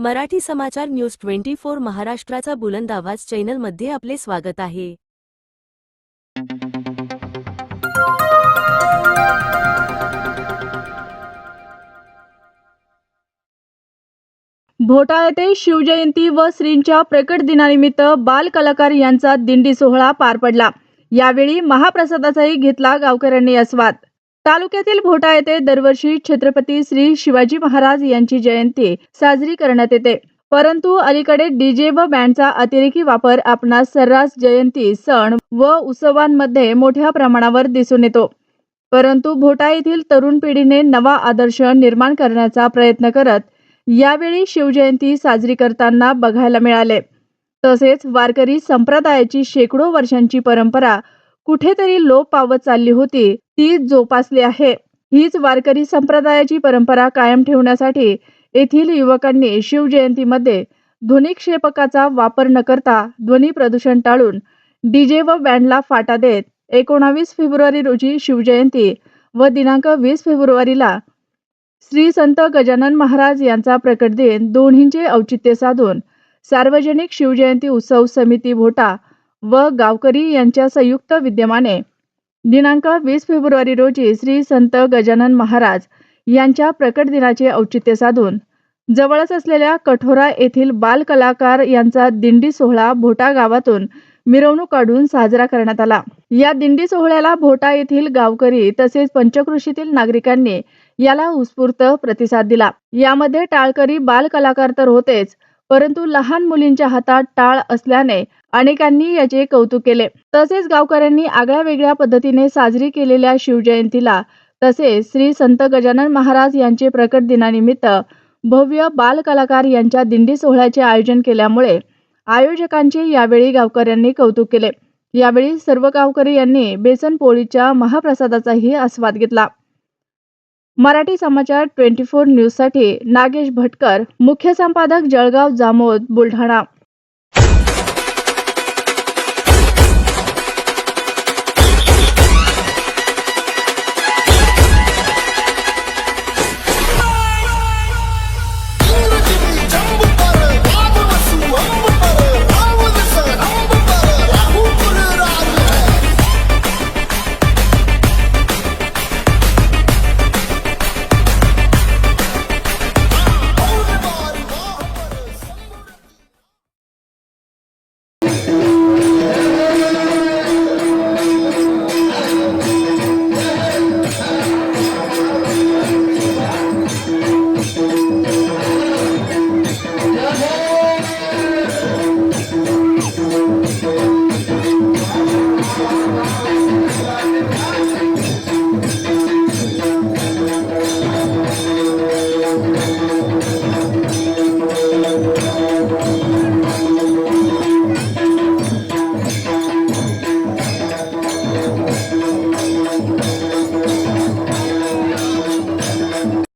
मराठी समाचार news twenty four महाराष्ट्राचा बुलंद आवाज चॅनलमध्ये आपले स्वागत आहे. भोटा येथे शिवजयंती व श्रींच्या प्रकट दिनानिमित्त बाल कलाकार यांचा दिंडी सोहळा पार पडला. यावेळी महाप्रसादाचाही घेतला गावकऱ्यांनी आस्वाद. तालुक्यातील भोटा येथे दरवर्षी छत्रपती श्री शिवाजी महाराज यांची जयंती साजरी करण्यात येते. परंतु अलीकडे डीजे व बँडचा अतिरेकी वापर आपणास सर्रास जयंती सण व उत्सवांमध्ये मोठ्या प्रमाणावर दिसून येतो. परंतु भोटा येथील तरुण पिढीने नवा आदर्श निर्माण करण्याचा प्रयत्न करत यावेळी शिवजयंती साजरी करताना बघायला मिळाले. तसेच वारकरी संप्रदायाची शेकडो वर्षांची परंपरा कुठेतरी लोप पावत चालली होती. ती जोपासली आहे. हीच वारकरी संप्रदायाची परंपरा कायम ठेवण्यासाठी येथील युवकांनी शिवजयंतीमध्ये ध्वनिक्षेपकाचा वापर न करता ध्वनी प्रदूषण टाळून डीजे व बँडला फाटा देत एकोणावीस फेब्रुवारी रोजी शिवजयंती व दिनांक वीस फेब्रुवारीला श्री संत गजानन महाराज यांचा प्रकट दिन दोन्हींचे औचित्य साधून सार्वजनिक शिवजयंती उत्सव समिती भोटा व गावकरी यांच्या संयुक्त विद्यमाने दिनांक वीस फेब्रुवारी रोजी श्री संत गजानन महाराज यांच्या प्रकट दिनाचे औचित्य साधून जवळच असलेल्या कठोरा येथील बाल कलाकार यांचा दिंडी सोहळा भोटा गावातून मिरवणूक काढून साजरा करण्यात आला. या दिंडी सोहळ्याला भोटा येथील गावकरी तसेच पंचकृषीतील नागरिकांनी याला उत्स्फूर्त प्रतिसाद दिला. यामध्ये टाळकरी बाल कलाकार तर होतेच परंतु लहान मुलींच्या हातात टाळ असल्याने अनेकांनी याचे कौतुक केले. तसेच गावकऱ्यांनी आगळ्या वेगळ्या पद्धतीने साजरी केलेल्या शिवजयंतीला तसेच श्री संत गजानन महाराज यांचे प्रकट दिनानिमित्त भव्य बाल कलाकार यांच्या दिंडी सोहळ्याचे आयोजन केल्यामुळे आयोजकांचे यावेळी गावकऱ्यांनी कौतुक केले. यावेळी सर्व गावकरी यांनी बेसन पोळीच्या महाप्रसादाचाही आस्वाद घेतला. मराठी समाचार ट्वेंटी फोर न्यूजसाठी नागेश भटकर मुख्य संपादक जळगाव जामोद बुलढाणा.